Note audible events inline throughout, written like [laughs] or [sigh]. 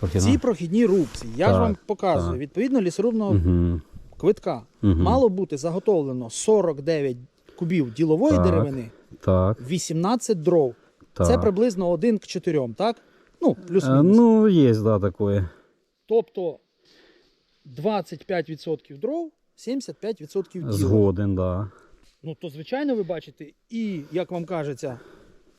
Прохідна? Ці прохідні рубці, я ж вам показую, так. відповідно лісорубного Угу. квитка Мгм. мало бути заготовлено 49 кубів ділової Так. деревини, Так, 18 дров. так. Це приблизно 1 к 4, так? Ну, Е, плюс-мінус. Ну, є, да, таке. Тобто 25% дров, 75% діла. Згоден, да. Ну, то, звичайно, ви бачите, і, як вам кажеться,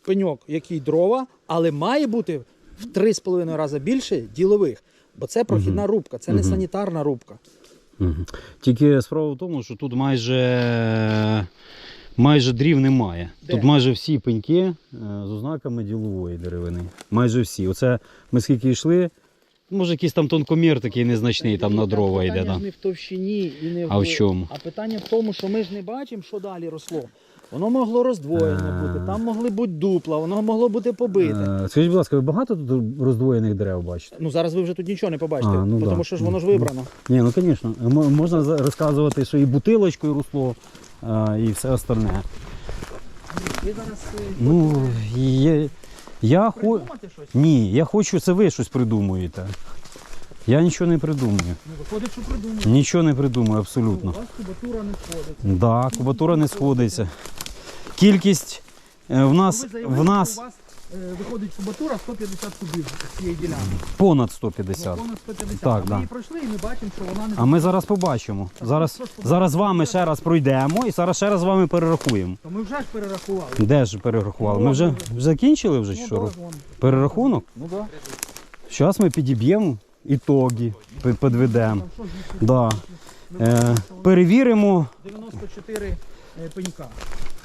пеньок, який дрова, але має бути в 3,5 рази більше ділових. Бо це прохідна рубка, це не санітарна рубка. Тільки справа в тому, що тут майже, майже дрів немає. Де? Тут майже всі пеньки е, з ознаками ділової деревини. Майже всі. Оце ми скільки йшли. Може, якийсь там тонкомір такий незначний там на дрова йде. Питання Да. ж не в товщині і не А в чому? А питання в тому, що ми ж не бачимо, що далі росло. Воно могло роздвоєне бути, там могли бути дупла, воно могло бути побите. Скажіть, будь ласка, ви багато тут роздвоєних дерев бачите? Ну зараз ви вже тут нічого не побачите, А, ну тому да. що ж воно ж Ну, вибрано. Ні, ну звісно. Можна розказувати, що і бутилочкою росло, е, і все остальне. Ви зараз е, Ну, є, я хочу. щось? Ні, я хочу, це ви щось придумуєте. Я нічого не придумую. Ну, виходить, що придумати. Нічого не придумую У абсолютно. вас кубатура не сходить. Да, кубатура не сходиться. Кількість е, в нас, в нас е, виходить кубатура 150 кубів з цієї ділянки. понад 150. Понад 150. Так, а да. ми її пройшли і ми бачимо, що вона не А ми зараз побачимо. Зараз, зараз з вами ще раз пройдемо і зараз ще раз з вами перерахуємо. То ми вже ж перерахували. Де ж перерахували? Ми вже вже закінчили вже Ну, що? да, вон. Перерахунок? Ну да. Зараз ми підіб'ємо ітоги, пи- підведемо. Там що ж їх Да. Е, перевіримо. 94 е, пенька.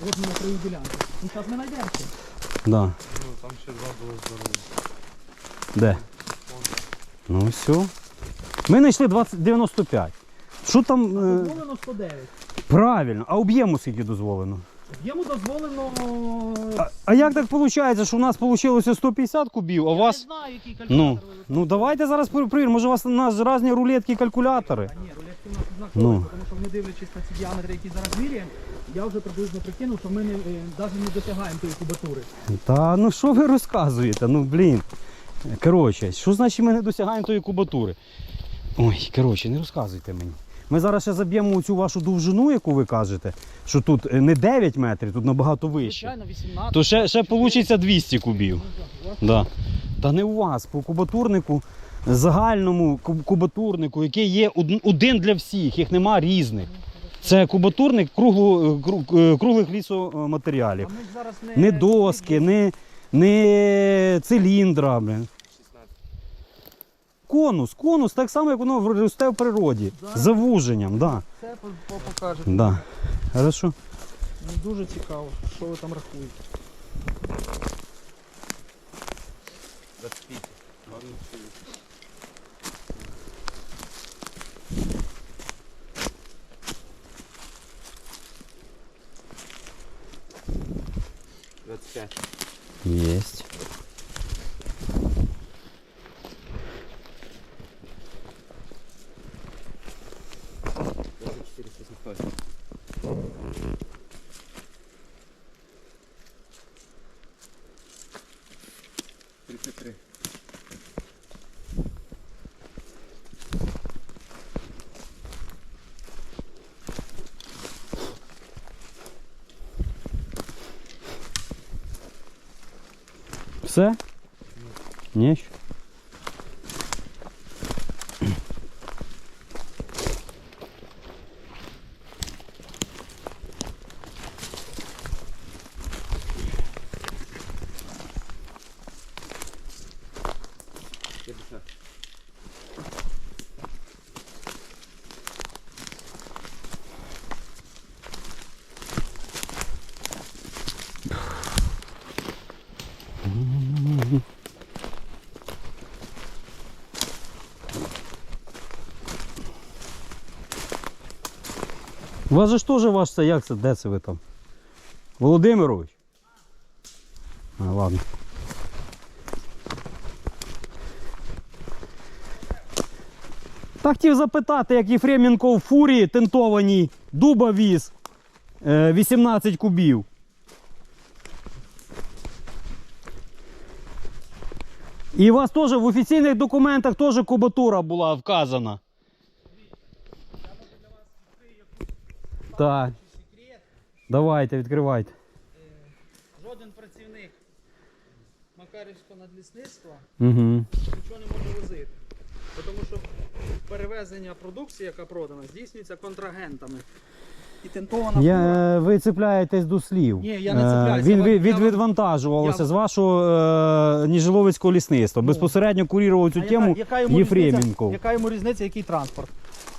От ми на краю ділянки. Ну зараз ми знайдемо. ще. Да. Ну, там ще два було здорові. Де? Ну все. Ми знайшли 20, 95. Що там? е, Дозволено 109. правильно, а об'єму скільки дозволено? Йому дозволено. А, а як так виходить, що у нас вийшло 150 кубів, а у Я вас. не знаю, який Ну, калькулятор ви ну давайте зараз перевіримо. Може у вас у нас різні рулетки і калькулятори. А ні, рулетки у нас Ну. однакові, тому що ми дивлячись на ці діаметри, які зараз міряємо, я вже приблизно прикинув, що ми не, навіть не досягаємо тої кубатури. Та ну що ви розказуєте? Ну блін. Коротше, що значить ми не досягаємо тої кубатури? Ой, коротше, не розказуйте мені. Ми зараз ще заб'ємо цю вашу довжину, яку ви кажете, що тут е, не 9 метрів, тут набагато вище. Звичайно, 18. То ще, ще вийде 200 кубів. Да. Та не у вас, по кубатурнику, загальному кубатурнику, який є один для всіх, їх нема різних. Це кубатурник кругло, е, кру- круглих лісоматеріалів. Не, Не доски, не, не циліндра. Блин. Конус, конус, так само, як воно росте в природі. Зараз. Завуженням, да. Це по- по- покажете. Да. Хорошо. Ну, дуже цікаво, що ви там рахуєте. Есть. Thank you. Все? Ні? ще? У вас же ж теж ваш це, як це, де це ви там? Володимирович? А, ладно. Так хотів запитати, як Єфременко в фурії тентованій дуба віз е, 18 кубів. І у вас теж в офіційних документах теж кубатура була вказана. Так. Давайте, відкривайте. Жоден працівник Макарівського надлісництва Угу. нічого не може возити. Тому що перевезення продукції, яка продана, здійснюється контрагентами. І тентована Я, е, ви цепляєтесь до слів. Ні, я не Е, цепляюся. Він Я від, я відвантажувався я- з вашого е, Ніжиловицького лісництва. Безпосередньо курував цю А тему яка, яка йому Єфременко. різниця, яка йому різниця, який транспорт?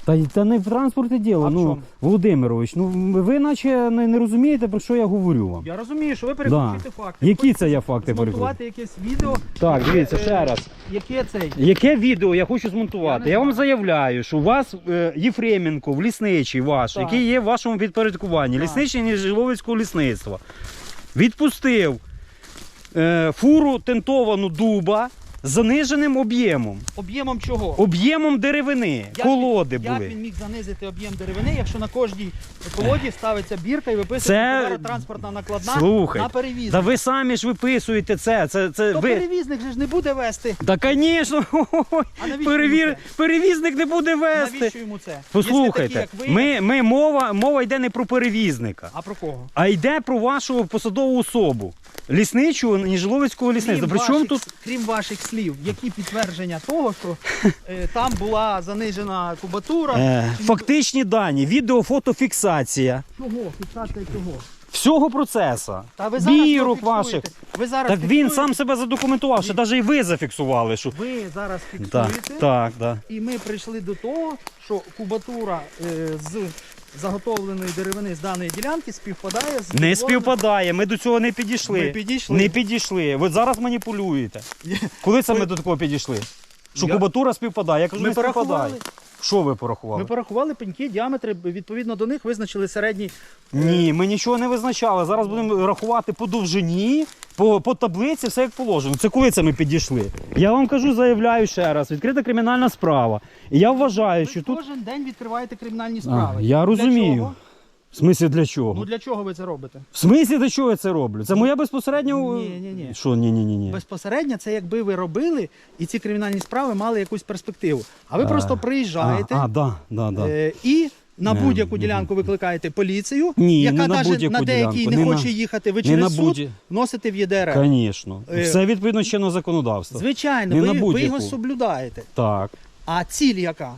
Та, та не в транспорті діло. А в ну, чому? Володимирович, ну ви наче не, не розумієте, про що я говорю вам. Я розумію, що ви переключуєте факти. Які це я факти змонтувати якесь відео. Так, дивіться, е, ще раз. Яке цей? Яке відео я хочу змонтувати? Я Я, вам заявляю, що у вас е, Єфременко, в лісничий ваш, Так. який є в вашому підпорядкуванні, Так. лісничий Ніжиловицького лісництва, відпустив е, фуру тентовану дуба заниженим об'ємом. Об'ємом чого? Об'ємом деревини, Як колоди він, Як були. він міг занизити об'єм деревини, якщо на кожній колоді ставиться бірка і Це- виписується транспортна накладна Слухайте, на перевізник? Та ви самі ж виписуєте це. це, це То ви... перевізник же ж не буде вести. Та, звісно, [laughs] А навіщо перевір... перевізник не буде вести. Навіщо йому це? Якщо Послухайте, такі, як ви, ми, ми мова, мова йде не про перевізника, А про кого? а йде про вашу посадову особу. Лісничого Ніжиловицького лісництва. Причому ваших, тут крім ваших слів, які підтвердження того, що е, там була занижена кубатура? е, Чи- фактичні дані, відео, фотофіксація Чого? Фіксація чого? всього процесу. Та ви зараз Бірок ваших. Ви зараз Так він фіксуєте. сам себе задокументував, що навіть і ви зафіксували. Що... Ви зараз Так, фіксуєте. так, так. І ми прийшли до того, що кубатура е, з заготовленої деревини з даної ділянки співпадає з Не співпадає, ми до цього не підійшли. Ми підійшли. Не підійшли. Ви зараз маніпулюєте. Коли це ми до такого підійшли? Що Я- кубатура співпадає. Я кажу, Ми не співпадає. порахували. Що ви порахували? Ми порахували пеньки, діаметри, відповідно до них визначили середній. Ні, ми нічого не визначали. Зараз будемо рахувати по довжині, по, по таблиці, все як положено. Це коли це ми підійшли? Я вам кажу, заявляю ще раз, відкрита кримінальна справа. І я вважаю, Ви що тут. кожен день відкриваєте кримінальні А, справи. я Для розумію. чого? В смислі для чого? Ну для чого ви це робите? В смислі для чого я це роблю? Це моя безпосередньо. Ні-ні-ні. Що ні, ні, ні, ні. Безпосередньо це якби ви робили і ці кримінальні справи мали якусь перспективу. А ви А, просто приїжджаєте А, а да, да, да. е, і на Не, будь-яку ділянку викликаєте поліцію, Ні, яка на навіть будь-яку на деякій ділянку, не не хоче на- їхати. Ви не через суд будь- носите в ЄДР. Звісно. Е, Все відповідно чинного законодавства. Звичайно, Не ви, на ви будь-яку. його соблюдаєте. Так. А ціль яка?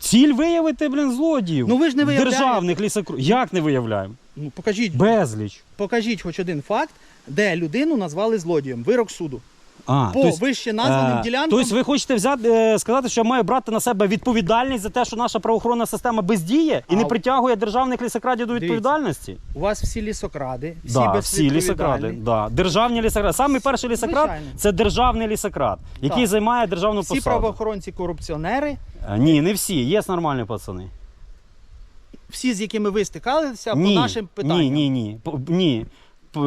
Ціль виявити, блін, злодіїв. Ну, ви ж не виявляєте. Державних лісокру. Як не виявляємо? Ну покажіть, Безліч. покажіть хоч один факт, де людину назвали злодієм. Вирок суду. А, По тобто, вище названим е, ділянкам. Тобто ви хочете взяти, е, сказати, що я маю брати на себе відповідальність за те, що наша правоохоронна система бездіє і А не притягує державних лісокрадів до Дивіться, відповідальності? У вас всі лісокради, всі да, всі лісокради. Да. Державні лісокради. Самий перший лісокрад це державний лісокрад, який Так. займає державну Всі посаду. правоохоронці корупціонери, Е, Ні, не всі, є нормальні пацани. всі, з якими ви стикалися ні, по нашим питанням. Ні, ні, ні. Ні.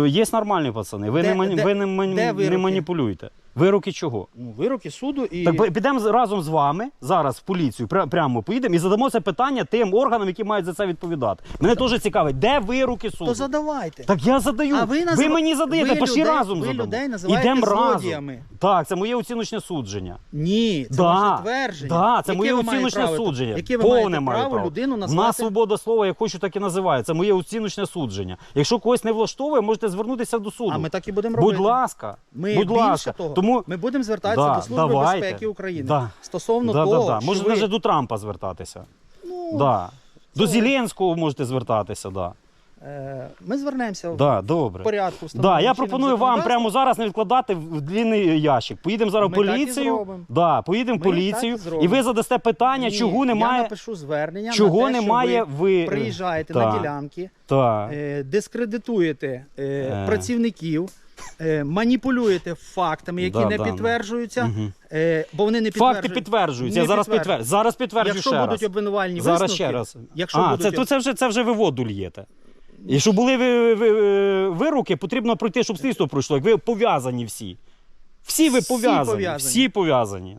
Є нормальні пацани. Ви, Де- не, мані- де- ви не, мані- де не вироки? маніпулюєте. Вироки чого? Ну, вироки суду і Так підемо з- разом з вами зараз в поліцію, пря- прямо поїдемо і задамо це питання тим органам, які мають за це відповідати. Мене теж цікавить, де вироки суду? то задавайте. Так я задаю. А ви назива- мені задаєте, ви пошли людей- разом ви задамо. людей називаєте Ідемо разом. Так, це моє оціночне судження. Ні, це да, ваше твердження. Да, це Яке моє ви маєте оціночне право- судження. Яке ви Повне маєте маю право право. людину назвати свобода слова, як хочу, так і називаю. Це моє оціночне судження. Якщо когось не влаштовує, можете звернутися до суду. А ми так і будемо Будь робити. ласка, Ми будь більше ласка. того, Тому ми будемо звертатися Да, до Служби давайте. безпеки України Да. стосовно да, того, да, да. що Можете ви... навіть до Трампа звертатися. ну, Да. До Зеленського можете звертатися, да. е, ми звернемося Да, в добре. порядку. Да, я пропоную вам прямо зараз не відкладати в длинний ящик. Поїдемо зараз в так і поліцію. Да, поїдемо в так і і ви задасте питання, Ні, чого Я немає. напишу звернення чого на те, немає що ви- ви приїжджаєте Та. на ділянки, Так. е, дискредитуєте е, Е. працівників, е, маніпулюєте фактами, які Да, не да, підтверджуються, Мгм. е, бо вони не підтверджують. Факти підтверджуються. Не Я зараз підтверджую. Зараз підтверджую Якщо ще будуть раз. обвинувальні Зараз висновки, ще раз. якщо а, будуть це, то це вже це вже ви воду л'єте. І щоб були ви, ви, ви- вироки, потрібно пройти, щоб слідство пройшло. Як ви пов'язані всі. Всі ви Всі пов'язані. пов'язані. Всі пов'язані.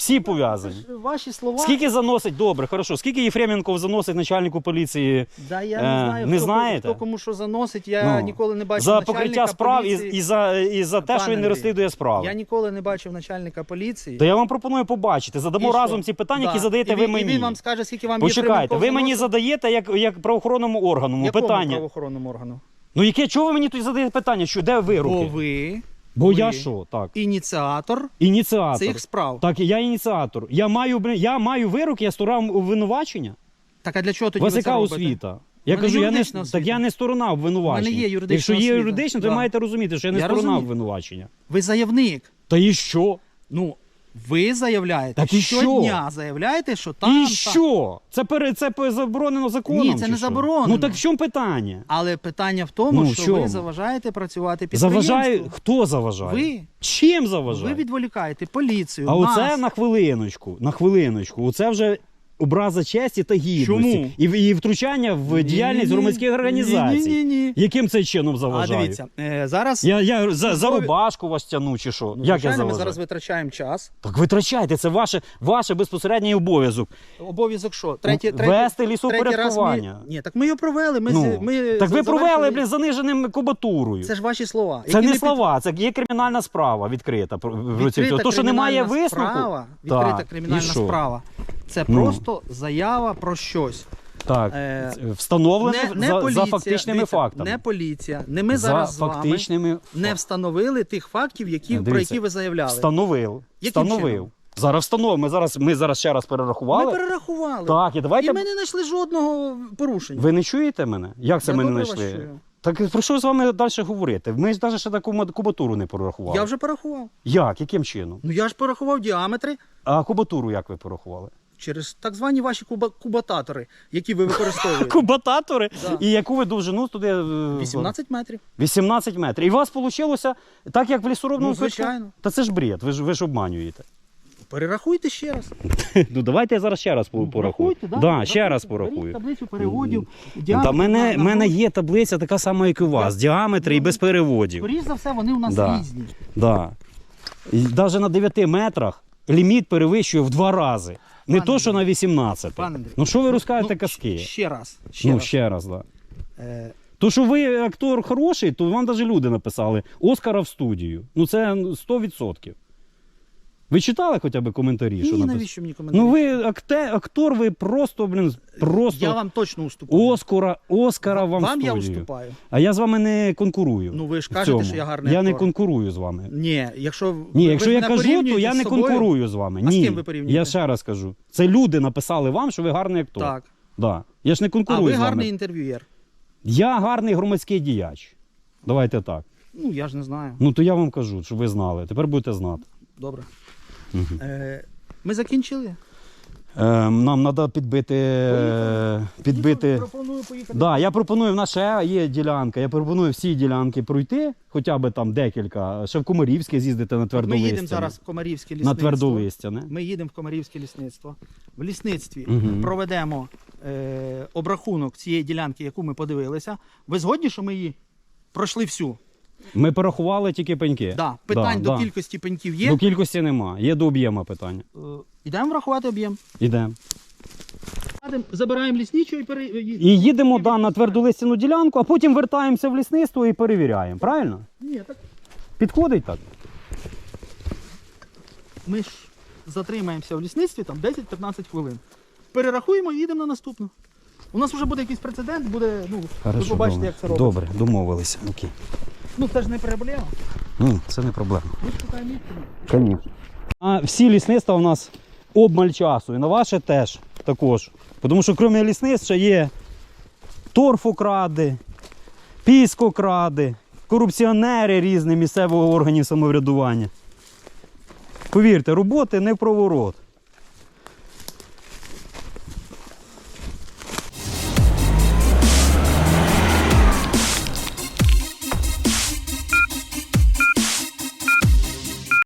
Всі пов'язані. Ваші слова. Скільки заносить, добре, хорошо. Скільки Єфременков заносить начальнику поліції Да, я Е, не знаю, не хто, знаєте? хто кому що заносить. Я Ну, ніколи не бачив за начальника покриття справ і, поліції. і, за, і за те, Пане що він не Андрій, розслідує справи? Я ніколи не бачив начальника поліції. То я вам пропоную побачити. Задамо І що? разом ці питання, які Да. задаєте і ви він, мені. І він вам скаже, скільки вам Почекайте, ви мені задаєте як, як правоохоронному органу Якому питання. правоохоронному органу? Ну яке, чого ви мені тут задаєте питання? Що, де ви Бо ви Бо ви я що? Так. ініціатор Ініціатор. цих справ. Так. Я ініціатор. Я маю, блін, я маю вирок, я сторона обвинувачення. Так, а для чого У тоді вас ви це яка робите? освіта? Я мене кажу, я не, юридична так освіта. я не сторона обвинувачення. У мене є юридична Якщо є освіта. юридична, то Да. ви маєте розуміти, що я не Я сторона розумію. обвинувачення. Ви заявник. Та і що? Ну, ви заявляєте. Так і що? щодня заявляєте, що там. і там. що? Це, пере, це пе- заборонено законом? Ні, це чи не що? заборонено. Ну так в чому питання? Але питання в тому, Ну, що чому? ви заважаєте працювати підприємству. Заважає, хто заважає? Ви. Чим Ви відволікаєте поліцію. А нас. оце на хвилиночку, на хвилиночку. Оце вже образа честі та гідності. Чому? І, і втручання в діяльність Ні-ні-ні. громадських організацій. Ні-ні-ні. Яким це чином А заважає? дивіться, е, зараз Я, я за, за рубашку вас тяну чи що? ну, Як я звичайно, ми заважаю? зараз витрачаємо час. Так витрачайте, це ваше, ваше безпосередній обов'язок. Обов'язок що? Третій, третій, Вести третій раз лісопорядкування. Ми... Ні, так ми його провели. Ми, Ну, ми так ви провели завершили. блін, заниженим кубатурою. Це ж ваші слова. Це які не під- слова, це є кримінальна справа відкрита. про- в руці. Відкрита То, що немає кримінальна висновку. Справа, відкрита Так, кримінальна що? справа. Це Ну. просто заява про щось. Так, Е, це Не, не за, поліція, за фактичними дивіться, фактами. Не поліція, не ми зараз за з вами фактичними не встановили тих фактів, які, про які ви заявляли. Встановив. Яким встановив. чином? Зараз встановив. Ми зараз, ми зараз ще раз перерахували. Ми перерахували. Так, і давайте. І ми не знайшли жодного порушення. Ви не чуєте мене? Як це Я ми не знайшли? Так про що з вами далі говорити? Ми ж навіть ще таку кубатуру не порахували. Я вже порахував. Як? Яким чином? Ну я ж порахував діаметри А кубатуру як ви порахували? Через так звані ваші куба- кубататори, які ви використовуєте. [laughs] Кубататори? Да. І яку ви довжину туди? е, 18 метрів. 18 метрів. І у вас вийшло так, як в лісоробному Ну, квитку? звичайно. Та це ж бред, ви ж, ви ж обманюєте. Перерахуйте ще раз. [laughs] Ну давайте я зараз ще раз порахую. Порахуйте, да? Да, ще раз порахую. таблицю переводів. Та мене, на- мене є таблиця така сама, як і у вас. Діаметри і без переводів. Скоріш за все, вони у нас Да. різні. Да. І навіть на 9 метрах ліміт перевищує в два рази. Не Пане то, що на 18. Пане Андрій. Ну що ви розкажете Ну, казки? Ще раз. Ще ну, раз. ще раз, так. Да. Е, То, що ви актор хороший, то вам навіть люди написали Оскара в студію. Ну це 100%. Ви читали хоча б коментарі? що ні, написали? навіщо мені коментарі? Ну ви акте, актор, ви просто, блін, просто Я вам точно уступаю. Оскара, Оскара вам, вам я студію. уступаю. А я з вами не конкурую. Ну, ви ж в кажете, цьому. що я гарний Я не актор. конкурую з вами. Ні, якщо Ні, ви- якщо ви я мене кажу, то порівнюєте я з не собою, конкурую з вами. А з Ні. ким ви порівнюєте? Я ще раз кажу. Це люди написали вам, що ви гарний актор. Так. Да. Я ж не А конкурую ви з вами. гарний інтерв'юєр. Я гарний громадський діяч. Давайте так. Ну, я ж не знаю. Ну то я вам кажу, щоб ви знали. Тепер будете знати. Добре. Е, ми закінчили. Е, нам треба підбити. Е, підбити. Пропоную поїхати. Да, я пропоную, в нас ще є ділянка. Я пропоную всі ділянки пройти, хоча б там декілька. Ще в Комарівське з'їздити на Ми твердолистя. їдемо зараз в Комарівське на лісництво. твердолистя, Ми їдемо в Комарівське лісництво. В лісництві Мгм. проведемо е, обрахунок цієї ділянки, яку ми подивилися. Ви згодні, що ми її пройшли всю? Ми порахували тільки пеньки. Да. Питань Да, до да. кількості пеньків є. До кількості нема, є до об'єму питання. Е, Ідемо врахувати об'єм. Ідемо. Забираємо лісничого і пере... І їдемо да, на твердолистяну ділянку, а потім вертаємося в лісництво і перевіряємо. Правильно? Ні, так Підходить так? ми ж затримаємося в лісництві там 10-15 хвилин. Перерахуємо і їдемо на наступну. У нас вже буде якийсь прецедент, буде, ну, ви побачите, добре. як це робиться. Добре, домовилися. Окей. Ну це ж не проблема. Ні, це не проблема. Ми шукаємо істину. Звісно. А всі лісництва у нас обмаль часу. І на ваше теж також. Тому що крім лісництв ще є торфокради, піскокради, корупціонери різні місцевого органів самоврядування. Повірте, роботи не в проворот.